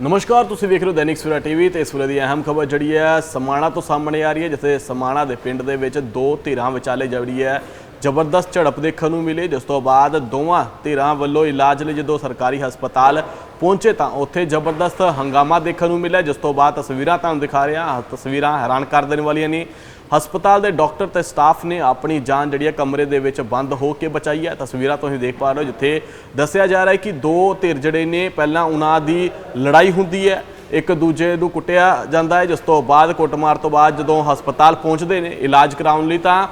ਨਮਸਕਾਰ, ਤੁਸੀਂ ਵੇਖ ਰਹੇ ਹੋ ਦੈਨਿਕ ਸਵੇਰਾ ਟੀਵੀ ਤੇ ਇਸ ਵੇਲੇ ਦੀ ਅਹਿਮ ਖਬਰ ਜਿਹੜੀ ਹੈ, ਸਮਾਣਾ ਤੋਂ ਸਾਹਮਣੇ ਆ ਰਹੀ ਹੈ, ਜਿੱਥੇ ਸਮਾਣਾ ਦੇ ਪਿੰਡ ਦੇ ਵਿੱਚ ਦੋ ਧਿਰਾਂ ਵਿਚਾਲੇ ਜਿਹੜੀ ਹੈ, ਜ਼ਬਰਦਸਤ ਝੜਪ ਦੇਖਣ ਨੂੰ ਮਿਲੀ। ਜਿਸ ਤੋਂ ਬਾਅਦ ਦੋਵਾਂ ਧਿਰਾਂ ਵੱਲੋਂ ਇਲਾਜ ਲਈ ਜਦੋਂ ਸਰਕਾਰੀ ਹਸਪਤਾਲ ਪਹੁੰਚੇ ਤਾਂ ਉੱਥੇ ਜ਼ਬਰਦਸਤ ਹੰਗਾਮਾ ਦੇਖਣ ਨੂੰ ਮਿਲਿਆ। ਜਿਸ ਤੋਂ ਬਾਅਦ ਤਸਵੀਰਾਂ ਤੁਹਾਨੂੰ ਦਿਖਾ ਰਿਹਾ ਤਸਵੀਰਾਂ ਹੈਰਾਨ ਕਰ ਦੇਣ ਵਾਲੀਆਂ ਨੇ। ਹਸਪਤਾਲ ਦੇ ਡਾਕਟਰ ਤੇ ਸਟਾਫ ਨੇ ਆਪਣੀ ਜਾਨ ਜਿਹੜੀ ਹੈ ਕਮਰੇ ਦੇ ਵਿੱਚ ਬੰਦ ਹੋ ਕੇ ਬਚਾਈ ਹੈ। ਤਸਵੀਰਾਂ ਤੁਸੀਂ ਦੇਖ ਪਾ ਰਹੇ ਹੋ, ਜਿੱਥੇ ਦੱਸਿਆ ਜਾ ਰਿਹਾ ਹੈ ਕਿ ਦੋ ਧਿਰ ਜਿਹੜੇ ਨੇ, ਪਹਿਲਾਂ ਉਹਨਾਂ ਦੀ ਲੜਾਈ ਹੁੰਦੀ ਹੈ, ਇੱਕ ਦੂਜੇ ਨੂੰ ਕੁੱਟਿਆ ਜਾਂਦਾ ਹੈ, ਜਿਸ ਤੋਂ ਬਾਅਦ ਕੁੱਟਮਾਰ ਤੋਂ ਬਾਅਦ ਜਦੋਂ ਹਸਪਤਾਲ ਪਹੁੰਚਦੇ ਨੇ ਇਲਾਜ ਕਰਾਉਣ ਲਈ ਤਾਂ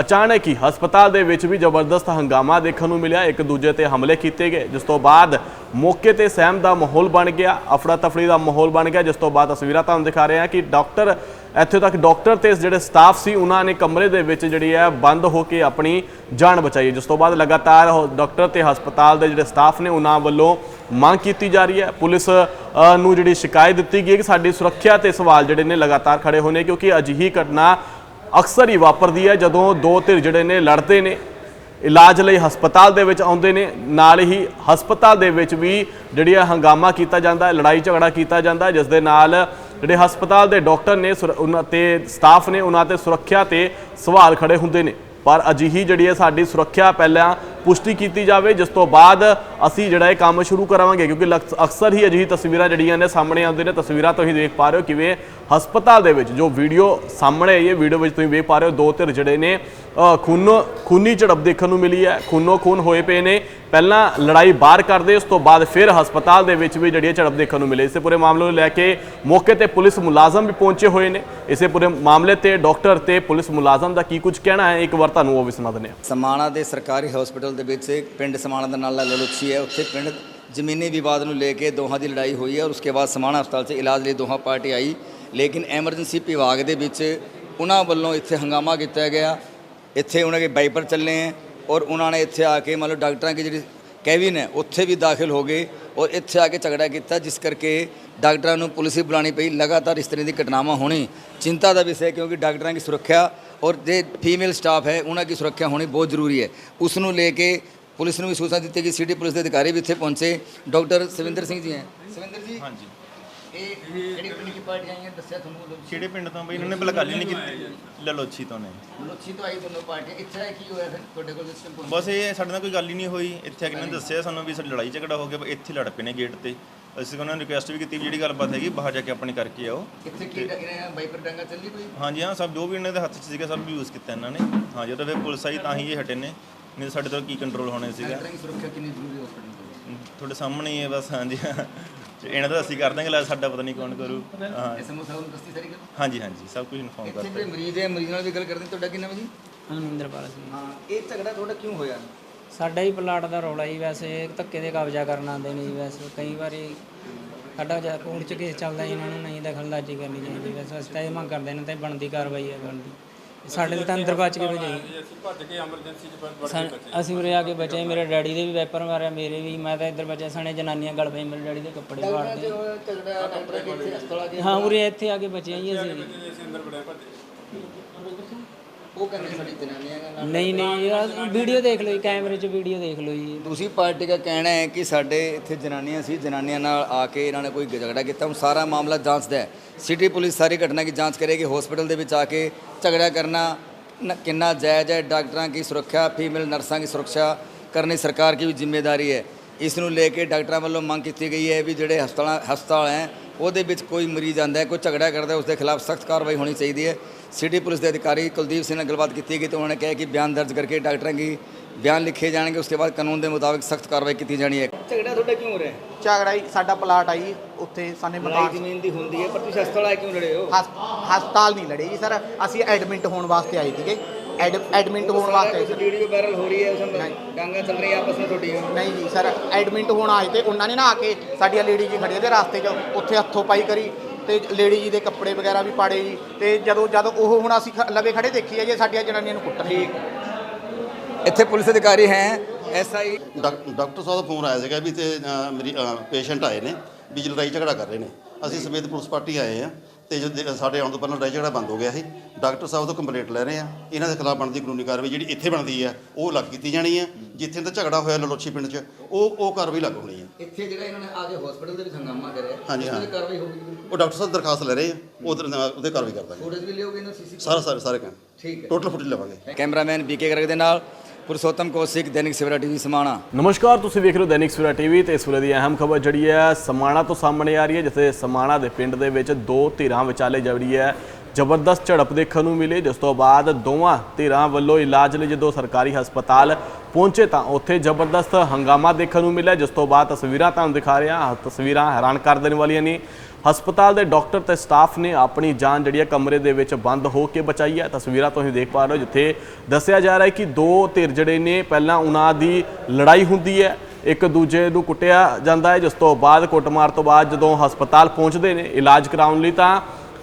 ਅਚਾਨਕ ਹੀ ਹਸਪਤਾਲ ਦੇ ਵਿੱਚ ਵੀ ਜ਼ਬਰਦਸਤ ਹੰਗਾਮਾ ਦੇਖਣ ਨੂੰ ਮਿਲਿਆ। ਇੱਕ ਦੂਜੇ ਤੇ ਹਮਲੇ ਕੀਤੇ ਗਏ, ਜਿਸ ਤੋਂ ਬਾਅਦ ਮੌਕੇ ਤੇ ਸਹਿਮ ਦਾ ਮਾਹੌਲ ਬਣ ਗਿਆ ਅਫੜਾ ਤਫੜੀ ਦਾ ਮਾਹੌਲ ਬਣ ਗਿਆ। ਜਿਸ ਤੋਂ ਬਾਅਦ ਤਸਵੀਰਾਂ ਤੁਹਾਨੂੰ ਦਿਖਾ ਰਹੇ ਹਾਂ ਕਿ ਡਾਕਟਰ ਇੱਥੇ ਤੱਕ ਡਾਕਟਰ ਤੇ ਜਿਹੜੇ ਸਟਾਫ ਸੀ, ਉਹਨਾਂ ਨੇ ਕਮਰੇ ਦੇ ਵਿੱਚ ਜਿਹੜੀ ਹੈ ਬੰਦ ਹੋ ਕੇ ਆਪਣੀ ਜਾਨ ਬਚਾਈ ਜਿਸ ਤੋਂ ਬਾਅਦ ਲਗਾਤਾਰ ਉਹ ਡਾਕਟਰ ਤੇ ਹਸਪਤਾਲ ਦੇ ਜਿਹੜੇ ਸਟਾਫ ਨੇ, ਉਹਨਾਂ ਵੱਲੋਂ ਮੰਗ ਕੀਤੀ ਜਾ ਰਹੀ ਹੈ। ਪੁਲਿਸ ਨੂੰ ਜਿਹੜੀ ਸ਼ਿਕਾਇਤ ਦਿੱਤੀ ਗਈ ਹੈ ਕਿ ਸਾਡੀ ਸੁਰੱਖਿਆ ਤੇ ਸਵਾਲ ਜਿਹੜੇ ਨੇ ਲਗਾਤਾਰ ਖੜੇ ਹੋਣੇ, ਕਿਉਂਕਿ ਅਜਿਹੀ ਘਟਨਾ ਅਕਸਰ ਹੀ ਵਾਪਰਦੀ ਹੈ ਜਦੋਂ ਦੋ ਧਿਰ ਜਿਹੜੇ ਨੇ ਲੜਦੇ ਨੇ, ਇਲਾਜ ਲਈ ਹਸਪਤਾਲ ਦੇ ਵਿੱਚ ਆਉਂਦੇ ਨੇ। ਨਾਲ ਹੀ ਹਸਪਤਾਲ ਦੇ ਵਿੱਚ ਵੀ ਜਿਹੜੀ ਹੈ ਹੰਗਾਮਾ ਕੀਤਾ ਜਾਂਦਾ, ਲੜਾਈ ਝਗੜਾ ਕੀਤਾ ਜਾਂਦਾ, ਜਿਸ ਦੇ ਨਾਲ ਜਿਹੜੇ ਹਸਪਤਾਲ ਦੇ ਡਾਕਟਰ ਨੇ, ਸੁਰ- ਉਹਨਾਂ ਤੇ ਸਟਾਫ ਨੇ, ਉਹਨਾਂ ਤੇ ਸੁਰੱਖਿਆ ਤੇ ਸਵਾਲ ਖੜੇ ਹੁੰਦੇ ਨੇ। ਪਰ ਅਜਿਹੀ ਜਿਹੜੀ ਹੈ ਸਾਡੀ ਸੁਰੱਖਿਆ ਪਹਿਲਾਂ ਪੁਸ਼ਟੀ ਕੀਤੀ ਜਾਵੇ, ਜਿਸ ਤੋਂ ਬਾਅਦ ਅਸੀਂ ਜਿਹੜਾ ਇਹ ਕੰਮ ਸ਼ੁਰੂ ਕਰਾਵਾਂਗੇ, ਕਿਉਂਕਿ ਲਕਸ- ਅਕਸਰ ਹੀ ਅਜਿਹੀ ਤਸਵੀਰਾਂ ਜਿਹੜੀਆਂ ਨੇ ਸਾਹਮਣੇ ਆਉਂਦੇ ਨੇ, ਤਸਵੀਰਾਂ ਤੁਸੀਂ ਦੇਖ ਪਾ ਰਹੇ ਹੋ ਕਿਵੇਂ ਹਸਪਤਾਲ ਦੇ ਵਿੱਚ ਜੋ ਵੀਡੀਓ ਸਾਹਮਣੇ ਆਈ ਹੈ, ਵੀਡੀਓ ਵਿੱਚ ਤੁਸੀਂ ਵੇਖ ਪਾ ਰਹੇ ਹੋ, ਦੋ ਧਿਰ ਜਿਹੜੇ ਨੇ ਖੂਨੋ ਖੂਨੀ ਝੜਪ ਦੇਖਣ ਨੂੰ ਮਿਲੀ ਹੈ। ਖੂਨੋ ਖੂਨ ਹੋਏ ਪਏ ਨੇ। ਪਹਿਲਾਂ ਲੜਾਈ ਬਾਹਰ ਕਰਦੇ, ਉਸ ਤੋਂ ਬਾਅਦ ਫਿਰ ਹਸਪਤਾਲ ਦੇ ਵਿੱਚ ਵੀ ਜਿਹੜੀ ਹੈ ਝੜਪ ਦੇਖਣ ਨੂੰ ਮਿਲੀ। ਇਸੇ ਪੂਰੇ ਮਾਮਲੇ ਨੂੰ ਲੈ ਕੇ ਮੌਕੇ ਤੇ ਪੁਲਿਸ ਮੁਲਾਜ਼ਮ ਵੀ ਪਹੁੰਚੇ ਹੋਏ ਨੇ। ਇਸੇ ਪੂਰੇ ਮਾਮਲੇ ਤੇ ਡਾਕਟਰ ਤੇ ਪੁਲਿਸ ਮੁਲਾਜ਼ਮ ਦਾ ਕੀ ਕੁਝ ਕਹਿਣਾ ਹੈ, ਇੱਕ ਵਾਰ ਤੁਹਾਨੂੰ ਉਹ ਵੀ ਸੁਣਾ ਦਿੰਦੇ ਹਾਂ। ਸਮਾਣਾ ਦੇ ਸਰਕਾਰੀ ਹਸਪੀਟਲ ਦੇ ਵਿੱਚ ਪਿੰਡ ਸਮਾਣਾ ਦਾ ਨਾਲਾ ਲਲੁਚੀ ਹੈ। ਉੱਥੇ ਪਿੰਡ ਜ਼ਮੀਨੀ ਵਿਵਾਦ ਨੂੰ ਲੈ ਕੇ ਦੋਹਾਂ ਦੀ ਲੜਾਈ ਹੋਈ ਹੈ ਔਰ ਉਸਕੇ ਬਾਅਦ ਸਮਾਣਾ ਹਸਪਤਾਲ 'ਚ ਇਲਾਜ ਲਈ ਦੋਹਾਂ ਪਾਰਟੀ ਆਈ। ਲੇਕਿਨ ਐਮਰਜੈਂਸੀ ਵਿਭਾਗ ਦੇ ਵਿੱਚ ਉਹਨਾਂ ਵੱਲੋਂ ਇੱਥੇ ਹੰਗਾਮਾ ਕੀਤਾ ਗਿਆ। ਇੱਥੇ ਉਹਨਾਂ ਦੇ ਵਾਈਪਰ ਚੱਲੇ ਹੈ ਔਰ ਉਹਨਾਂ ਨੇ ਇੱਥੇ ਆ ਕੇ ਮਤਲਬ ਡਾਕਟਰਾਂ ਦੀ ਜਿਹੜੀ ਕੈਬਿਨ ਹੈ, ਉੱਥੇ ਵੀ ਦਾਖਲ ਹੋ ਗਏ ਔਰ ਇੱਥੇ ਆ ਕੇ ਝਗੜਾ ਕੀਤਾ, ਜਿਸ ਕਰਕੇ ਡਾਕਟਰਾਂ ਨੂੰ ਪੁਲਿਸ ਵੀ ਬੁਲਾਣੀ ਪਈ। ਲਗਾਤਾਰ ਇਸ ਤਰ੍ਹਾਂ ਦੀ ਘਟਨਾਵਾਂ ਹੋਣੀ ਚਿੰਤਾ ਦਾ ਵਿਸ਼ਾ ਹੈ ਕਿਉਂਕਿ ਡਾਕਟਰਾਂ ਦੀ ਸੁਰੱਖਿਆ ਔਰ ਜੇ ਫੀਮੇਲ ਸਟਾਫ ਹੈ, ਉਹਨਾਂ ਦੀ ਸੁਰੱਖਿਆ ਹੋਣੀ ਬਹੁਤ ਜ਼ਰੂਰੀ ਹੈ। ਉਸ ਨੂੰ ਲੈ ਕੇ ਪੁਲਿਸ ਨੂੰ ਵੀ ਸੂਚਨਾ ਦਿੱਤੀ ਕਿ ਸਿਟੀ ਪੁਲਿਸ ਦੇ ਅਧਿਕਾਰੀ ਵੀ ਇੱਥੇ ਪਹੁੰਚੇ। ਡਾਕਟਰ ਸਵਿੰਦਰ ਸਿੰਘ ਜੀ ਹੈ। ਸਵਿੰਦਰ ਜੀ? ਹਾਂਜੀ। ਇਹ ਜਿਹੜੀ ਪਿੰਡ ਦੀ ਪਾਰਟੀ ਆਈਆਂ ਦੱਸਿਆ ਤੁਹਾਨੂੰ ਕਿਹੜੇ ਪਿੰਡ ਤੋਂ ਬਈ? ਇਹਨਾਂ ਨੇ ਹੀ ਨਹੀਂ ਕੀਤੀ। ਲਲੋਚੀ ਤੋਂ ਨੇ। ਲੋਚੀ ਤੋਂ ਆਈ ਦੋਨੋਂ ਪਾਰਟੀਆਂ ਇੱਥੇ ਕੀ ਹੋਇਆ ਫਿਰ? ਤੁਹਾਡੇ ਕੋਲ ਸਿਸਟਮ ਪਹੁੰਚ ਬਸ ਇਹ ਸਾਡੇ ਨਾਲ ਕੋਈ ਗੱਲ ਹੀ ਨਹੀਂ ਹੋਈ। ਇੱਥੇ ਆ ਕੇ ਇਹਨਾਂ ਨੇ ਦੱਸਿਆ ਸਾਨੂੰ ਵੀ ਸਾਡੀ ਲੜਾਈ ਝਗੜਾ ਹੋ ਗਿਆ ਇੱਥੇ ਲੜ ਪਏ ਨੇ ਗੇਟ ਤੇ। ਅਸੀਂ ਉਹਨਾਂ ਨੂੰ ਰਿਕੁਐਸਟ ਵੀ ਕੀਤੀ ਵੀ ਜਿਹੜੀ ਗੱਲਬਾਤ ਹੈਗੀ ਬਾਹਰ ਜਾ ਕੇ ਆਪਣੀ ਕਰਕੇ ਆਓ। ਇੱਥੇ ਕੀ ਇਹਨਾਂ ਬਾਈਪਰ ਡਾਂਗਾ ਚੱਲੀ ਕੋਈ? ਹਾਂਜੀ ਹਾਂ ਸਭ ਜੋ ਵੀ ਇਹਨਾਂ ਦੇ ਹੱਥ 'ਚ ਸੀਗਾ ਸਭ ਯੂਜ਼ ਕੀਤਾ ਇਹਨਾਂ ਨੇ। ਹਾਂ ਜਦੋਂ ਫਿਰ ਪੁਲਿਸ ਆਈ ਤਾਂ ਹੀ ਇਹ ਹਟੇ ਨੇ। ਨਹੀਂ ਸਾਡੇ ਤੋਂ ਕੀ ਕੰਟਰੋਲ ਹੋਣੇ ਸੀਗਾ। ਸੁਰੱਖਿਆ ਕਿੰਨੀ ਜ਼ਰੂਰੀ ਹੈ ਤੁਹਾਡੇ ਸਾਹਮਣੇ ਹੀ ਹੈ ਬਸ ਹਾਂਜੀ। ਇਹਨਾਂ ਦਾ ਅਸੀਂ ਕਰ ਦਾਂਗੇ ਇਲਾਜ ਸਾਡਾ ਪਤਾ ਨਹੀਂ ਕੌਣ ਕਰੂ। ਹਾਂ। ਸਾਹਿਬ ਨੂੰ ਦੱਸੀ ਸਾਰੀ ਗੱਲ ਹਾਂਜੀ ਹਾਂਜੀ ਸਭ ਕੁਝ ਇਨਫੋਰਮ ਇੱਥੇ ਕਰਤਾ ਜਿਹੜੇ ਮਰੀਜ਼ ਹੈ ਮਰੀਜ਼ ਨਾਲ ਵੀ ਗੱਲ ਕਰਦੇ। ਤੁਹਾਡਾ ਕੀ ਨਾਮ ਹੈ ਜੀ ਸਿੰਘ। ਹਾਂ ਇਹ ਝਗੜਾ ਤੁਹਾਡਾ ਕਿਉਂ ਹੋਇਆ? ਸਾਡਾ ਹੀ ਪਲਾਟ ਦਾ ਰੌਲਾ ਹੀ ਵੈਸੇ ਧੱਕੇ ਦੇ ਕਬਜ਼ਾ ਕਰਨ ਆਉਂਦੇ ਨੇ ਜੀ ਵੈਸੇ। ਕਈ ਵਾਰੀ ਸਾਡਾ ਜਾਂ ਕੋਰਟ ਚ ਕੇਸ ਚੱਲਦਾ ਜੀ, ਇਹਨਾਂ ਨੂੰ ਨਹੀਂ ਦਖਲਅੰਦਾਜ਼ੀ ਕਰਨੀ ਚਾਹੀਦੀ ਵੈਸੇ। ਅਸੀਂ ਤਾਂ ਇਹ ਮੰਗ ਕਰਦੇ ਨੇ ਤੇ ਬਣਦੀ ਕਾਰਵਾਈ ਹੈ ਬਣਦੀ। ਸਾਡੇ ਤਾਂ ਅੰਦਰ ਬਚ ਕੇ ਭਜਾਈ ਅਸੀਂ ਭੱਜ ਕੇ ਐਮਰਜੈਂਸੀ ਚ ਬਚ ਸਾ- ਅਸੀਂ ਉਰੇ ਆ ਕੇ ਬਚੇ ਮੇਰੇ ਡੈਡੀ ਦੇ ਵੀ ਵੈਪਰ ਮਾਰਿਆ ਮੇਰੇ ਵੀ ਮੈਂ ਤਾਂ ਇੱਧਰ ਬਚਿਆ ਸਣੇ ਜਨਾਨੀਆਂ ਗਲ ਪਈ ਮੇਰੇ ਡੈਡੀ ਦੇ ਕੱਪੜੇ ਫਾੜਦੇ ਝਗੜਾ ਹਸਪਤਾਲ ਆ ਕੇ ਹਾਂ ਉਰੇ ਇੱਥੇ ਆ ਕੇ ਬਚੇ ਜੀ ਅਸੀਂ। ਅਸੀਂ ਅੰਦਰ ਬੜੇ ਭੱਜ। ਉਹ ਕਹਿੰਦੇ ਸਾਡੀ ਜਨਾਨੀਆਂ ਦਾ ਨਹੀਂ ਨਹੀਂ ਯਾਰ ਵੀਡੀਓ ਦੇਖ ਲਓ ਜੀ ਕੈਮਰੇ 'ਚ ਵੀਡੀਓ ਦੇਖ ਲਓ ਜੀ। ਦੂਸਰੀ ਪਾਰਟੀ ਦਾ ਕਹਿਣਾ ਹੈ ਕਿ ਸਾਡੇ ਇੱਥੇ ਜਨਾਨੀਆਂ ਸੀ ਜਨਾਨੀਆਂ ਨਾਲ ਆ ਕੇ ਇਹਨਾਂ ਨੇ ਕੋਈ ਝਗੜਾ ਕੀਤਾ। ਹੁਣ ਸਾਰਾ ਮਾਮਲਾ ਜਾਂਚਦਾ ਹੈ। ਸਿਟੀ ਪੁਲਿਸ ਸਾਰੀ ਘਟਨਾ ਦੀ ਜਾਂਚ ਕਰੇਗੀ ਹਸਪੀਟਲ ਦੇ ਵਿੱਚ ਆ ਕੇ ਝਗੜਾ ਕਰਨਾ ਨ- ਕਿੰਨਾ ਜਾਇਜ਼ ਹੈ ਡਾਕਟਰਾਂ ਦੀ ਸੁਰੱਖਿਆ ਫੀਮੇਲ ਨਰਸਾਂ ਦੀ ਸੁਰੱਖਿਆ ਕਰਨੀ ਸਰਕਾਰ ਦੀ ਵੀ ਜ਼ਿੰਮੇਵਾਰੀ ਹੈ। ਇਸ ਨੂੰ ਲੈ ਕੇ ਡਾਕਟਰਾਂ ਵੱਲੋਂ ਮੰਗ ਕੀਤੀ ਗਈ ਹੈ ਵੀ ਜਿਹੜੇ ਹਸਪਤਾਲਾਂ ਹਸਪਤਾਲ ਹੈ ਉਹਦੇ ਵਿੱਚ ਕੋਈ ਮਰੀਜ਼ ਆਂਦਾ ਹੈ ਕੋਈ ਝਗੜਾ ਕਰਦਾ ਹੈ, ਉਸ ਦੇ ਖਿਲਾਫ ਸਖਤ ਕਾਰਵਾਈ ਹੋਣੀ ਚਾਹੀਦੀ ਹੈ। ਸਿਟੀ ਪੁਲਿਸ ਦੇ ਅਧਿਕਾਰੀ ਕੁਲਦੀਪ ਸਿੰਘ ਨਾਲ ਗੱਲਬਾਤ ਕੀਤੀ ਗਈ ਤਾਂ ਉਹਨਾਂ ਨੇ ਕਿਹਾ ਕਿ ਬਿਆਨ ਦਰਜ ਕਰਕੇ ਡਾਕਟਰਾਂ ਦੀ ਬਿਆਨ ਲਿਖੇ ਜਾਣਗੇ ਉਸਕੇ ਬਾਅਦ ਕਾਨੂੰਨ ਦੇ ਮੁਤਾਬਿਕ ਸਖਤ ਕਾਰਵਾਈ ਕੀਤੀ ਜਾਣੀ ਹੈ। ਝਗੜਾ ਤੁਹਾਡਾ ਕਿਉਂ ਹੋ ਰਿਹਾ ਹੈ? ਝਗੜਾ ਹੀ ਸਾਡਾ ਪਲਾਟ ਆਈ ਉੱਥੇ ਸਾਨੇ ਲੜਾਈ ਮਕਾਨ ਜ਼ਮੀਨ ਦੀ ਹੁੰਦੀ ਹੈ ਪਰ ਤੁਸੀਂ ਹਸਪਤਾਲ ਆਏ ਕਿਉਂ ਲੜੇ ਹੋ? ਹਸ- ਹਸਪਤਾਲ ਨਹੀਂ ਲੜੇ ਜੀ ਸਰ ਅਸੀਂ ਐਡਮਿਟ ਹੋਣ ਵਾਸਤੇ ਆਏ ਸੀਗੇ। ਐਡਮਿਟ ਹੋਣ ਵਾਸਤੇ। ਵੀਡੀਓ ਵਾਇਰਲ ਹੋ ਰਹੀ ਹੈ ਉਸ ਵਿੱਚ ਡਾਂਗਾ ਚੱਲ ਰਹੀ ਹੈ ਆਪਸ ਵਿੱਚ ਤੁਹਾਡੀ ਨਹੀਂ ਜੀ ਸਰ ਐਡਮਿਟ ਹੋਣ ਆਏ ਤੇ ਉਹਨਾਂ ਨੇ ਨਾ ਆ ਕੇ ਸਾਡੀਆਂ ਲੇਡੀ ਜੀ ਖੜੀਆਂ ਤੇ ਰਾਸਤੇ 'ਚ ਉੱਥੇ ਹੱਥੋਂ ਪਾਈ ਕਰੀ ਤੇ ਲੇਡੀ ਜੀ ਦੇ ਕੱਪੜੇ ਵਗੈਰਾ ਵੀ ਪਾੜੇ ਜੀ। ਤੇ ਜਦੋਂ ਜਦੋਂ ਉਹ ਹੁਣ ਅਸੀਂ ਲਵੇ ਖੜੇ ਦੇਖੀ ਜੀ ਸਾਡੀਆਂ ਜਨਾਨੀਆਂ ਨੂੰ ਕੁੱਟਣ। ਜੀ ਇੱਥੇ ਪੁਲਿਸ ਅਧਿਕਾਰੀ ਹੈ ਐਸਆਈ ਡਾਕ- ਡਾਕਟਰ ਸਾਹਿਬ ਦਾ ਫੋਨ ਆਇਆ ਸੀਗਾ ਵੀ ਤੇ ਮੇਰੀ ਪੇਸ਼ੈਂਟ ਆਏ ਨੇ ਵੀ ਲੜਾਈ ਝਗੜਾ ਕਰ ਰਹੇ ਨੇ। ਅਸੀਂ ਸਮੇਤ ਪੁਲਿਸ ਪਾਰਟੀ ਆਏ ਆ। ਤੇ ਜੋ ਦੇ- ਸਾਡੇ ਆਉਣ ਤੋਂ ਪਹਿਲਾਂ ਲੜਾਈ ਝਗੜਾ ਬੰਦ ਹੋ ਗਿਆ ਸੀ ਡਾਕਟਰ ਸਾਹਿਬ ਤੋਂ ਕੰਪਲੇਂਟ ਲੈ ਰਹੇ ਆ ਇਹਨਾਂ ਦੇ ਖਿਲਾਫ ਬਣਦੀ ਕਾਨੂੰਨੀ ਕਾਰਵਾਈ ਜਿਹੜੀ ਇੱਥੇ ਬਣਦੀ ਆ ਉਹ ਲੱਗ ਕੀਤੀ ਜਾਣੀ ਆ। ਜਿੱਥੇ ਦਾ ਝਗੜਾ ਹੋਇਆ ਲਲੋਚੀ ਪਿੰਡ 'ਚ ਉਹ ਉਹ ਕਾਰਵਾਈ ਲੱਗ ਹੋਣੀ ਆ। ਇੱਥੇ ਜਿਹੜਾ ਇਹਨਾਂ ਨੇ ਆ ਕੇ ਹਸਪੀਟਲ ਦੇ ਵਿੱਚ ਹੰਗਾਮਾ ਕਰਿਆ ਹਾਂਜੀ, ਹਾਂ। ਉਹਦੀ ਕਾਰਵਾਈ ਹੋਊਗੀ ਉਹ ਡਾਕਟਰ ਸਾਹਿਬ ਦਰਖਾਸਤ ਲੈ ਰਹੇ ਆ ਉਹ ਉਹਦੇ ਕਾਰਵਾਈ ਕਰ ਦਾਂਗੇ। ਫੋਟੋਜ਼ ਵੀ ਲਿਓਗੇ ਨਾ ਸੀਸੀ ਸਾਰਾ ਸਾਰੇ ਸਾਰੇ ਕੰਮ ਠੀਕ ਹੈ। ਟੋਟਲ ਫੁਟੇਜ ਲਵਾਂਗੇ। ਕੈਮਰਾਮੈਨ ਬੀਕੇ ਗਰਗ ਦੇ ਨਾਲ। ਪੁਰਸ਼ੋਤਮ ਕੌਸ਼ਿਕ ਦੈਨਿਕ ਸਵੇਰਾ ਟੀਵੀ ਸਮਾਣਾ। ਨਮਸਕਾਰ, ਤੁਸੀਂ ਵੇਖ ਰਹੇ ਹੋ ਦੈਨਿਕ ਸਵੇਰਾ ਟੀਵੀ ਤੇ ਇਸ ਵੇਲੇ ਦੀ ਅਹਿਮ ਖਬਰ ਜਿਹੜੀ ਹੈ, ਸਮਾਣਾ ਤੋਂ ਸਾਹਮਣੇ ਆ ਰਹੀ ਹੈ, ਜਿੱਥੇ ਸਮਾਣਾ ਦੇ ਪਿੰਡ ਦੇ ਵਿੱਚ ਦੋ ਧਿਰਾਂ ਵਿਚਾਲੇ ਜਿਹੜੀ ਹੈ, ਜ਼ਬਰਦਸਤ ਝੜਪ ਦੇਖਣ ਨੂੰ ਮਿਲੀ। ਜਿਸ ਤੋਂ ਬਾਅਦ ਦੋਵਾਂ ਧਿਰਾਂ ਵੱਲੋਂ ਇਲਾਜ ਲਈ ਜਦੋਂ ਸਰਕਾਰੀ ਹਸਪਤਾਲ ਪਹੁੰਚੇ ਤਾਂ ਉੱਥੇ ਜ਼ਬਰਦਸਤ ਹੰਗਾਮਾ ਦੇਖਣ ਨੂੰ ਮਿਲਿਆ। ਜਿਸ ਤੋਂ ਬਾਅਦ ਤਸਵੀਰਾਂ ਤੁਹਾਨੂੰ ਦਿਖਾ ਰਿਹਾ ਤਸਵੀਰਾਂ ਹੈਰਾਨ ਕਰ ਦੇਣ ਵਾਲੀਆਂ ਨੇ। ਹਸਪਤਾਲ ਦੇ ਡਾਕਟਰ ਤੇ ਸਟਾਫ ਨੇ ਆਪਣੀ ਜਾਨ ਜਿਹੜੀ ਹੈ ਕਮਰੇ ਦੇ ਵਿੱਚ ਬੰਦ ਹੋ ਕੇ ਬਚਾਈ ਹੈ। ਤਸਵੀਰਾਂ ਤੁਸੀਂ ਦੇਖ ਪਾ ਰਹੇ ਹੋ, ਜਿੱਥੇ ਦੱਸਿਆ ਜਾ ਰਿਹਾ ਹੈ ਕਿ ਦੋ ਧਿਰ ਜਿਹੜੇ ਨੇ, ਪਹਿਲਾਂ ਉਹਨਾਂ ਦੀ ਲੜਾਈ ਹੁੰਦੀ ਹੈ, ਇੱਕ ਦੂਜੇ ਨੂੰ ਕੁੱਟਿਆ ਜਾਂਦਾ ਹੈ, ਜਿਸ ਤੋਂ ਬਾਅਦ ਕੁੱਟਮਾਰ ਤੋਂ ਬਾਅਦ ਜਦੋਂ ਹਸਪਤਾਲ ਪਹੁੰਚਦੇ ਨੇ, ਇਲਾਜ ਕਰਾਉਣ ਲਈ ਤਾਂ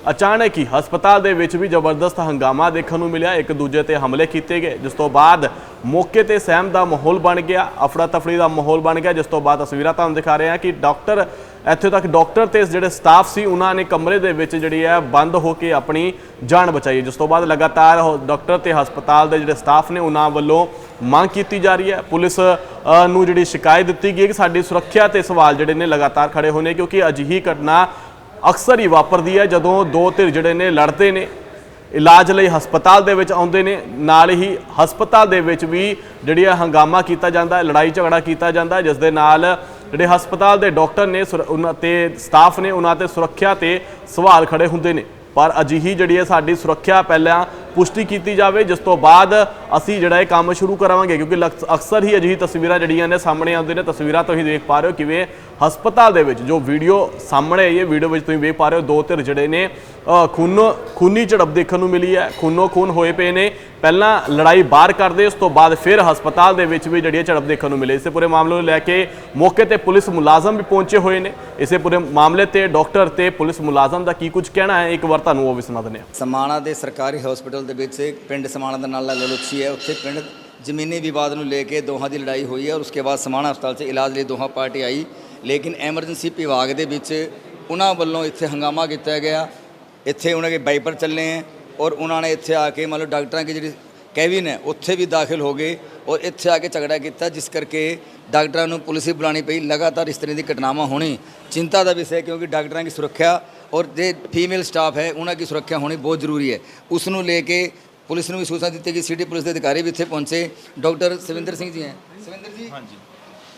ਅਚਾਨਕ ਹੀ ਹਸਪਤਾਲ ਦੇ ਵਿੱਚ ਵੀ ਜ਼ਬਰਦਸਤ ਹੰਗਾਮਾ ਦੇਖਣ ਨੂੰ ਮਿਲਿਆ। ਇੱਕ ਦੂਜੇ ਤੇ ਹਮਲੇ ਕੀਤੇ ਗਏ, ਜਿਸ ਤੋਂ ਬਾਅਦ ਮੌਕੇ ਤੇ ਸਹਿਮ ਦਾ ਮਾਹੌਲ ਬਣ ਗਿਆ ਅਫੜਾ ਤਫੜੀ ਦਾ ਮਾਹੌਲ ਬਣ ਗਿਆ, ਜਿਸ ਤੋਂ ਬਾਅਦ ਤਸਵੀਰਾਂ ਤੁਹਾਨੂੰ ਦਿਖਾ ਰਹੇ ਹਾਂ ਕਿ ਡਾਕਟਰ, ਇੱਥੇ ਤੱਕ ਡਾਕਟਰ ਤੇ ਜਿਹੜੇ ਸਟਾਫ ਸੀ, ਉਹਨਾਂ ਨੇ ਕਮਰੇ ਦੇ ਵਿੱਚ ਜਿਹੜੀ ਹੈ ਬੰਦ ਹੋ ਕੇ ਆਪਣੀ ਜਾਨ ਬਚਾਈ ਜਿਸ ਤੋਂ ਬਾਅਦ ਲਗਾਤਾਰ ਉਹ ਡਾਕਟਰ ਤੇ ਹਸਪਤਾਲ ਦੇ ਜਿਹੜੇ ਸਟਾਫ ਨੇ, ਉਹਨਾਂ ਵੱਲੋਂ ਮੰਗ ਕੀਤੀ ਜਾ ਰਹੀ ਹੈ। ਪੁਲਿਸ ਨੂੰ ਜਿਹੜੀ ਸ਼ਿਕਾਇਤ ਦਿੱਤੀ ਗਈ ਕਿ ਸਾਡੀ ਸੁਰੱਖਿਆ ਤੇ ਸਵਾਲ ਜਿਹੜੇ ਨੇ ਲਗਾਤਾਰ ਖੜੇ ਹੋਣੇ, ਕਿਉਂਕਿ ਅਜਿਹੀ ਘਟਨਾ ਅਕਸਰ ਹੀ ਵਾਪਰਦੀ ਹੈ ਜਦੋਂ ਦੋ ਧਿਰ ਜਿਹੜੇ ਨੇ ਲੜਦੇ ਨੇ, ਇਲਾਜ ਲਈ ਹਸਪਤਾਲ ਦੇ ਵਿੱਚ ਆਉਂਦੇ ਨੇ, ਨਾਲ ਹੀ ਹਸਪਤਾਲ ਦੇ ਵਿੱਚ ਵੀ ਜਿਹੜੀ ਆ ਹੰਗਾਮਾ ਕੀਤਾ ਜਾਂਦਾ ਹੈ ਲੜਾਈ ਝਗੜਾ ਕੀਤਾ ਜਾਂਦਾ ਹੈ ਜਿਸ ਦੇ ਨਾਲ ਜਿਹੜੇ ਹਸਪਤਾਲ ਦੇ ਡਾਕਟਰ ਨੇ, ਸੁਰ- ਉਹਨਾਂ ਤੇ ਸਟਾਫ ਨੇ, ਉਹਨਾਂ ਤੇ ਸੁਰੱਖਿਆ ਤੇ ਸਵਾਲ ਖੜੇ ਹੁੰਦੇ ਨੇ। ਪਰ ਅਜਿਹੀ ਜਿਹੜੀ ਹੈ ਸਾਡੀ ਸੁਰੱਖਿਆ ਪਹਿਲਾਂ ਪੁਸ਼ਟੀ ਕੀਤੀ ਜਾਵੇ ਜਿਸ ਤੋਂ ਬਾਅਦ ਅਸੀਂ ਜਿਹੜਾ ਇਹ ਕੰਮ ਸ਼ੁਰੂ ਕਰਾਵਾਂਗੇ ਕਿਉਂਕਿ ਲਕਸ- ਅਕਸਰ ਹੀ ਅਜਿਹੀ ਤਸਵੀਰਾਂ ਜਿਹੜੀਆਂ ਨੇ ਸਾਹਮਣੇ ਆਉਂਦੇ ਨੇ ਤਸਵੀਰਾਂ ਤੁਸੀਂ ਦੇਖ ਪਾ ਰਹੇ ਹੋ ਕਿਵੇਂ ਹਸਪਤਾਲ ਦੇ ਵਿੱਚ ਜੋ ਵੀਡੀਓ ਸਾਹਮਣੇ ਆਈ ਹੈ ਵੀਡੀਓ ਵਿੱਚ ਤੁਸੀਂ ਵੇਖ ਪਾ ਰਹੇ ਹੋ ਦੋ ਧਿਰ ਜਿਹੜੇ ਨੇ ਅ, ਖੂਨੋ ਖੂਨੀ ਝੜਪ ਦੇਖਣ ਨੂੰ ਮਿਲੀ ਹੈ ਖੂਨੋ ਖੂਨ ਹੋਏ ਪਏ ਨੇ। ਪਹਿਲਾਂ ਲੜਾਈ ਬਾਹਰ ਕਰਦੇ ਉਸ ਤੋਂ ਬਾਅਦ ਫਿਰ ਹਸਪਤਾਲ ਦੇ ਵਿੱਚ ਵੀ ਜਿਹੜੀ ਹੈ ਝੜਪ ਦੇਖਣ ਨੂੰ ਮਿਲੀ। ਇਸੇ ਪੂਰੇ ਮਾਮਲੇ ਨੂੰ ਲੈ ਕੇ ਮੌਕੇ ਤੇ ਪੁਲਿਸ ਮੁਲਾਜ਼ਮ ਵੀ ਪਹੁੰਚੇ ਹੋਏ ਨੇ। ਇਸੇ ਪੂਰੇ ਮਾਮਲੇ ਤੇ ਡਾਕਟਰ ਤੇ ਪੁਲਿਸ ਮੁਲਾਜ਼ਮ ਦਾ ਕੀ ਕੁਝ ਕਹਿਣਾ ਹੈ ਇੱਕ ਵਾਰ ਤੁਹਾਨੂੰ ਉਹ ਵੀ ਸੁਣਾ ਦਿੰਦੇ ਹਾਂ। ਸਮਾਣਾ ਦੇ ਸਰਕਾਰੀ ਹਸਪੀਟਲ ਦੇ ਵਿੱਚ ਪਿੰਡ ਸਮਾਣਾ ਦਾ ਨਾਲ ਲਲੋਚੀ ਹੈ। ਉੱਥੇ ਪਿੰਡ ਜ਼ਮੀਨੀ ਵਿਵਾਦ ਨੂੰ ਲੈ ਕੇ ਦੋਹਾਂ ਦੀ ਲੜਾਈ ਹੋਈ ਹੈ ਔਰ ਉਸਕੇ ਬਾਅਦ ਸਮਾਣਾ ਹਸਪਤਾਲ 'ਚ ਇਲਾਜ ਲਈ ਦੋਹਾਂ ਪਾਰਟੀ ਆਈ। ਲੇਕਿਨ ਐਮਰਜੈਂਸੀ ਵਿਭਾਗ ਦੇ ਵਿੱਚ ਉਹਨਾਂ ਵੱਲੋਂ ਇੱਥੇ ਹੰਗਾਮਾ ਕੀਤਾ ਗਿਆ। ਇੱਥੇ ਉਹਨਾਂ ਦੇ ਬਾਈਪਰ ਚੱਲੇ ਹੈ ਔਰ ਉਹਨਾਂ ਨੇ ਇੱਥੇ ਆ ਕੇ ਮਤਲਬ ਡਾਕਟਰਾਂ ਦੀ ਜਿਹੜੀ ਕੈਬਿਨ ਹੈ, ਉੱਥੇ ਵੀ ਦਾਖਲ ਹੋ ਗਏ ਔਰ ਇੱਥੇ ਆ ਕੇ ਝਗੜਾ ਕੀਤਾ, ਜਿਸ ਕਰਕੇ ਡਾਕਟਰਾਂ ਨੂੰ ਪੁਲਿਸ ਹੀ ਬੁਲਾਣੀ ਪਈ। ਲਗਾਤਾਰ ਇਸ ਤਰ੍ਹਾਂ ਦੀ ਘਟਨਾਵਾਂ ਹੋਣੀ ਚਿੰਤਾ ਦਾ ਵਿਸ਼ਾ ਹੈ ਕਿਉਂਕਿ ਡਾਕਟਰਾਂ ਦੀ ਸੁਰੱਖਿਆ ਔਰ ਜੇ ਫੀਮੇਲ ਸਟਾਫ ਹੈ ਉਹਨਾਂ ਦੀ ਸੁਰੱਖਿਆ ਹੋਣੀ ਬਹੁਤ ਜ਼ਰੂਰੀ ਹੈ। ਉਸ ਨੂੰ ਲੈ ਕੇ ਪੁਲਿਸ ਨੂੰ ਵੀ ਸੂਚਨਾ ਦਿੱਤੀ ਕਿ ਸਿਟੀ ਪੁਲਿਸ ਦੇ ਅਧਿਕਾਰੀ ਵੀ ਇੱਥੇ ਪਹੁੰਚੇ। ਡਾਕਟਰ ਸਵਿੰਦਰ ਸਿੰਘ ਜੀ ਹੈ। ਸਵਿੰਦਰ ਜੀ ਹਾਂਜੀ।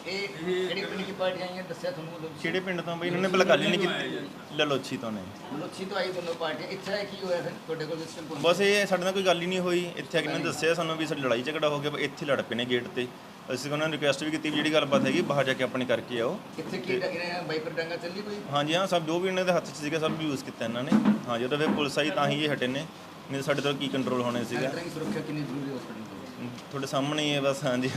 ਇਹ ਜਿਹੜੀ ਪਿੰਡ ਦੀ ਪਾਰਟੀ ਆਈਆਂ ਦੱਸਿਆ ਤੁਹਾਨੂੰ ਕਿਹੜੇ ਪਿੰਡ ਤੋਂ ਬਈ? ਇਹਨਾਂ ਨੇ ਹੀ ਨਹੀਂ ਕੀਤੀ। ਲਲੋਚੀ ਤੋਂ ਨੇ। ਲੋਚੀ ਤੋਂ ਆਈ ਦੋਨੋਂ ਪਾਰਟੀਆਂ। ਇੱਥੇ ਆਏ ਕੀ ਹੋਇਆ ਫਿਰ? ਤੁਹਾਡੇ ਕੋਲ ਸਿਸਟਮ ਬਸ ਇਹ ਸਾਡੇ ਨਾਲ ਕੋਈ ਗੱਲ ਹੀ ਨਹੀਂ ਹੋਈ। ਇੱਥੇ ਆ ਕੇ ਇਹਨਾਂ ਨੇ ਦੱਸਿਆ ਸਾਨੂੰ ਵੀ ਸਾਡੀ ਲੜਾਈ ਝਗੜਾ ਹੋ ਗਿਆ ਇੱਥੇ ਲੜ ਪਏ ਨੇ ਗੇਟ ਤੇ। ਅਸੀਂ ਉਹਨਾਂ ਨੂੰ ਰਿਕੁਐਸਟ ਵੀ ਕੀਤੀ ਵੀ ਜਿਹੜੀ ਗੱਲਬਾਤ ਹੈਗੀ ਬਾਹਰ ਜਾ ਕੇ ਆਪਣੀ ਕਰਕੇ ਆਓ। ਇੱਥੇ ਕੀ ਇਹਨਾਂ ਵਾਈਪਰ ਡੰਗਾ ਚੱਲੀ ਕੋਈ? ਹਾਂਜੀ ਹਾਂ ਸਭ ਜੋ ਵੀ ਇਹਨਾਂ ਦੇ ਹੱਥ 'ਚ ਸੀਗਾ ਸਭ ਯੂਜ਼ ਕੀਤਾ ਇਹਨਾਂ ਨੇ। ਹਾਂ ਜਦੋਂ ਫਿਰ ਪੁਲਿਸ ਆਈ ਤਾਂ ਹੀ ਇਹ ਹਟੇ ਨੇ। ਨਹੀਂ ਤਾਂ ਸਾਡੇ ਤੋਂ ਕੀ ਕੰਟਰੋਲ ਹੋਣੇ ਸੀਗਾ? ਸੁਰੱਖਿਆ ਕਿੰਨੀ ਜ਼ਰੂਰੀ ਹੈ ਹਸਪੀਟਲ ਤੋਂ ਤੁਹਾਡੇ ਸਾਹਮਣੇ ਹੀ ਹੈ ਬਸ ਹਾਂਜੀ।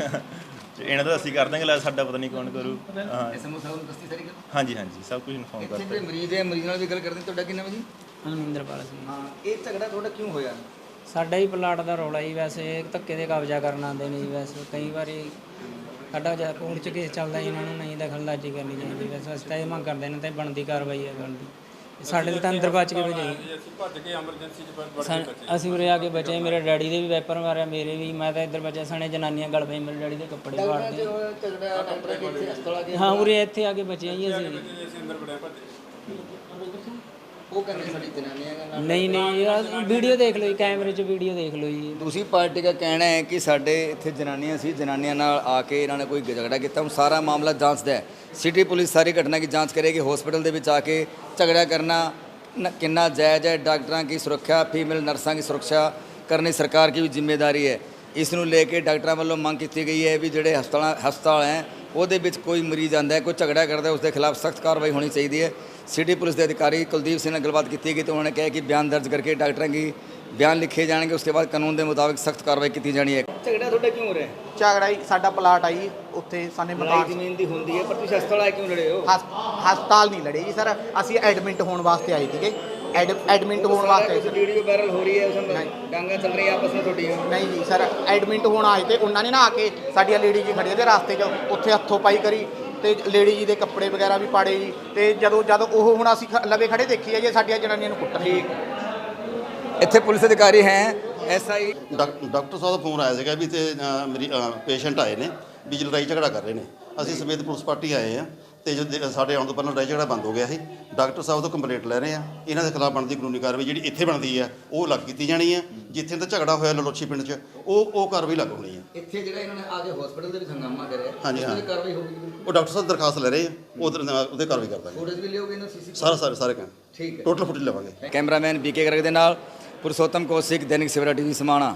ਤੇ ਇਹਨਾਂ ਦਾ ਅਸੀਂ ਕਰ ਦਾਂਗੇ ਲੈ ਸਾਡਾ ਪਤਾ ਨਹੀਂ ਕੌਣ ਕਰੂ। ਹਾਂ। ਐਸਐਮਓ ਸਾਹਿਬ ਨੂੰ ਦੱਸੀ ਸਾਰੀ ਗੱਲ? ਹਾਂਜੀ ਹਾਂਜੀ ਸਭ ਕੁਝ ਇਨਫੋਰਮ ਇੱਥੇ ਕਰਤਾ ਜਿਹੜੇ ਮਰੀਜ਼ ਹੈ ਮਰੀਜ਼ ਨਾਲ ਵੀ ਗੱਲ ਕਰਦੇ ਤੁਹਾਡਾ ਕਿੰਨਾ ਵਜੀ? ਹਰਮਿੰਦਰਪਾਲ ਸਿੰਘ। ਹਾਂ ਇਹ ਝਗੜਾ ਤੁਹਾਡਾ ਕਿਉਂ ਹੋਇਆ? ਸਾਡਾ ਹੀ ਪਲਾਟ ਦਾ ਰੌਲਾ ਹੀ ਵੈਸੇ ਧੱਕੇ ਦੇ ਕਬਜ਼ਾ ਕਰਨ ਆਉਂਦੇ ਨੇ ਜੀ ਵੈਸੇ। ਕਈ ਵਾਰੀ ਸਾਡਾ ਜਾ ਕੋਰਟ ਚ ਕੇਸ ਚੱਲਦਾ ਜੀ, ਇਹਨਾਂ ਨੂੰ ਨਹੀਂ ਦਖਲਅੰਦਾਜ਼ੀ ਕਰਨੀ ਚਾਹੀਦੀ। ਵੈਸੇ ਅਸੀਂ ਤਾਂ ਇਹ ਮੰਗ ਕਰਦੇ ਨੇ ਤੇ ਬਣਦੀ ਕਾਰਵਾਈ ਹੈ ਬਣਦੀ। ਸਾਡੇ ਲਈ ਤਾਂ ਅੰਦਰ ਬਚ ਕੇ ਭਜਾਈ। ਅਸੀਂ ਭੱਜ ਕੇ ਐਮਰਜੈਂਸੀ 'ਚ ਵੜ ਸਾ- ਅਸੀਂ ਉਰੇ ਆ ਕੇ ਬਚੇ ਮੇਰੇ ਡੈਡੀ ਦੇ ਵੀ ਵੈਪਰ ਮਾਰਿਆ ਮੇਰੇ ਵੀ ਮੈਂ ਤਾਂ ਇੱਧਰ ਬਚਿਆ ਸਣੇ ਜਨਾਨੀਆਂ ਗਲ ਪਈ ਮੇਰੇ ਡੈਡੀ ਦੇ ਕੱਪੜੇ ਝਗੜਾ ਹਸਪਤਾਲ ਕੇ ਹਾਂ ਉਰੇ ਇੱਥੇ ਆ ਕੇ ਬਚੇ ਜੀ ਅਸੀਂ ਕੇ ਅਸੀਂ। ਅੰਦਰ ਭੱਜ ਉਹ ਕਹਿੰਦੇ ਸਾਡੀ ਜਨਾਨੀਆਂ ਦਾ ਨਹੀਂ ਨਹੀਂ ਵੀਡੀਓ ਦੇਖ ਲਓ ਜੀ ਕੈਮਰੇ 'ਚ ਵੀਡੀਓ ਦੇਖ ਲਓ ਜੀ। ਦੂਸਰੀ ਪਾਰਟੀ ਦਾ ਕਹਿਣਾ ਹੈ ਕਿ ਸਾਡੇ ਇੱਥੇ ਜਨਾਨੀਆਂ ਸੀ ਜਨਾਨੀਆਂ ਨਾਲ ਆ ਕੇ ਇਹਨਾਂ ਨੇ ਕੋਈ ਝਗੜਾ ਕੀਤਾ। ਹੁਣ ਸਾਰਾ ਮਾਮਲਾ ਜਾਂਚਦਾ ਹੈ। ਸਿਟੀ ਪੁਲਿਸ ਸਾਰੀ ਘਟਨਾ ਦੀ ਜਾਂਚ ਕਰੇਗੀ। ਹਸਪੀਟਲ ਦੇ ਵਿੱਚ ਆ ਕੇ ਝਗੜਾ ਕਰਨਾ ਨ- ਕਿੰਨਾ ਜਾਇਜ਼ ਹੈ? ਡਾਕਟਰਾਂ ਦੀ ਸੁਰੱਖਿਆ ਫੀਮੇਲ ਨਰਸਾਂ ਦੀ ਸੁਰੱਖਿਆ ਕਰਨੀ ਸਰਕਾਰ ਦੀ ਵੀ ਜ਼ਿੰਮੇਵਾਰੀ ਹੈ। ਇਸ ਨੂੰ ਲੈ ਕੇ ਡਾਕਟਰਾਂ ਵੱਲੋਂ ਮੰਗ ਕੀਤੀ ਗਈ ਹੈ ਵੀ ਜਿਹੜੇ ਹਸਪਤਾਲ ਹਸਪਤਾਲ ਹੈ ਉਹਦੇ ਵਿੱਚ ਕੋਈ ਮਰੀਜ਼ ਆਂਦਾ ਹੈ ਕੋਈ ਝਗੜਾ ਕਰਦਾ ਹੈ ਉਸ ਦੇ ਖਿਲਾਫ ਸਖਤ ਕਾਰਵਾਈ ਹੋਣੀ ਚਾਹੀਦੀ ਹੈ। ਸਿਟੀ ਪੁਲਿਸ ਦੇ ਅਧਿਕਾਰੀ ਕੁਲਦੀਪ ਸਿੰਘ ਨਾਲ ਗੱਲਬਾਤ ਕੀਤੀ ਗਈ ਤਾਂ ਉਹਨਾਂ ਨੇ ਕਿਹਾ ਕਿ ਬਿਆਨ ਦਰਜ ਕਰਕੇ ਡਾਕਟਰਾਂ ਦੀ ਬਿਆਨ ਲਿਖੇ ਜਾਣਗੇ ਉਸ ਤੋਂ ਬਾਅਦ ਕਾਨੂੰਨ ਦੇ ਮੁਤਾਬਿਕ ਸਖਤ ਕਾਰਵਾਈ ਕੀਤੀ ਜਾਣੀ ਹੈ। ਝਗੜਾ ਤੁਹਾਡਾ ਕਿਉਂ ਹੋ ਰਿਹਾ ਝਗੜਾ ਹੀ ਸਾਡਾ ਪਲਾਟ ਆਈ ਉੱਥੇ ਸਾਨੇ ਲੜਾਈ ਮਕਾਨ ਜ਼ਮੀਨ ਦੀ ਹੁੰਦੀ ਹੈ ਪਰ ਤੁਸੀਂ ਹਸਪਤਾਲ ਆਏ ਕਿਉਂ ਲੜੇ ਹੋ? ਹਸ- ਹਸਪਤਾਲ ਨਹੀਂ ਲੜੇ ਜੀ ਸਰ ਅਸੀਂ ਐਡਮਿਟ ਹੋਣ ਵਾਸਤੇ ਆਏ ਸੀਗੇ। ਐਡ ਐਡਮਿਟ ਹੋਣ ਵਾਸਤੇ ਆਏ ਸੀ। ਵੀਡੀਓ ਵਾਇਰਲ ਹੋ ਰਹੀ ਹੈ ਉਸ ਵਿੱਚ ਡਾਂਗਾ ਚੱਲ ਰਹੀ ਹੈ ਆਪਸ ਵਿੱਚ ਤੁਹਾਡੀਆਂ। ਨਹੀਂ ਜੀ ਸਰ ਐਡਮਿਟ ਹੋਣ ਆਏ ਤੇ ਉਹਨਾਂ ਨੇ ਨਾ ਆ ਕੇ ਸਾਡੀਆਂ ਲੇਡੀ ਜੀ ਖੜੀਆਂ ਤੇ ਰਾਸਤੇ 'ਚ ਉੱਥੇ ਹੱਥੋਂ ਪਾਈ ਕਰੀ ਤੇ ਲੇਡੀ ਜੀ ਦੇ ਕੱਪੜੇ ਵਗੈਰਾ ਵੀ ਪਾੜੇ ਜੀ। ਤੇ ਜਦੋਂ ਜਦੋਂ ਉਹ ਹੁਣ ਅਸੀਂ ਖ- ਲਵੇ ਖੜੇ ਦੇਖੀ ਹੈ ਜੇ ਸਾਡੀਆਂ ਜਨਾਨੀਆਂ ਨੂੰ ਕੁੱਟਣ ਜੀ। ਇੱਥੇ ਪੁਲਿਸ ਅਧਿਕਾਰੀ ਹੈ ਐਸਆਈ ਡਾਕ- ਡਾਕਟਰ ਸਾਹਿਬ ਦਾ ਫੋਨ ਆਇਆ ਸੀਗਾ ਵੀ ਤੇ ਮੇਰੀ ਪੇਸ਼ੈਂਟ ਆਏ ਨੇ ਵੀ ਲੜਾਈ ਝਗੜਾ ਕਰ ਰਹੇ ਨੇ। ਅਸੀਂ ਸਮੇਤ ਪੁਲਿਸ ਪਾਰਟੀ ਆਏ ਆ ਤੇ ਜੋ ਦੇ- ਸਾਡੇ ਆਉਣ ਤੋਂ ਪਹਿਲਾਂ ਲੜਾਈ ਝਗੜਾ ਬੰਦ ਹੋ ਗਿਆ ਸੀ। ਡਾਕਟਰ ਸਾਹਿਬ ਤੋਂ ਕੰਪਲੇਂਟ ਲੈ ਰਹੇ ਆ। ਇਹਨਾਂ ਦੇ ਖਿਲਾਫ ਬਣਦੀ ਕਾਨੂੰਨੀ ਕਾਰਵਾਈ ਜਿਹੜੀ ਇੱਥੇ ਬਣਦੀ ਆ ਉਹ ਲੱਗ ਕੀਤੀ ਜਾਣੀ ਆ। ਜਿੱਥੇ ਤਾਂ ਝਗੜਾ ਹੋਇਆ ਲਲੋਚੀ ਪਿੰਡ 'ਚ ਉਹ ਉਹ ਕਾਰਵਾਈ ਲੱਗ ਹੋਣੀ ਆ। ਇੱਥੇ ਜਿਹੜਾ ਇਹਨਾਂ ਨੇ ਆ ਕੇ ਹਸਪੀਟਲ ਦੇ ਵਿੱਚ ਹੰਗਾਮਾ ਕਰਿਆ ਹਾਂਜੀ, ਹਾਂ। ਉਹਦੀ ਕਾਰਵਾਈ ਹੋਊਗੀ ਬਿਲਕੁਲ? ਉਹ ਡਾਕਟਰ ਸਾਹਿਬ ਦਰਖਾਸਤ ਲੈ ਰਹੇ ਆ ਉਹ ਉਹਦੇ ਕਾਰਵਾਈ ਕਰ ਦਾਂਗੇ ਫੋਟੋਜ਼ ਵੀ ਲਿਓਗੇ ਨਾ ਸੀਸੀ ਸਾਰਾ ਸਾਰੇ ਸਾਰੇ ਕੰਮ ਠੀਕ ਹੈ। ਟੋਟਲ ਫੁਟੇਜ ਲਵਾਂਗੇ। ਕੈਮਰਾਮੈਨ ਬੀਕੇ ਗਰਗ ਦੇ ਨਾਲ ਪੁਰਸ਼ੋਤਮ ਕੌਸ਼ਿਕ ਦੈਨਿਕ ਸਵੇਰਾ ਟੀਵੀ ਸਮਾਣਾ।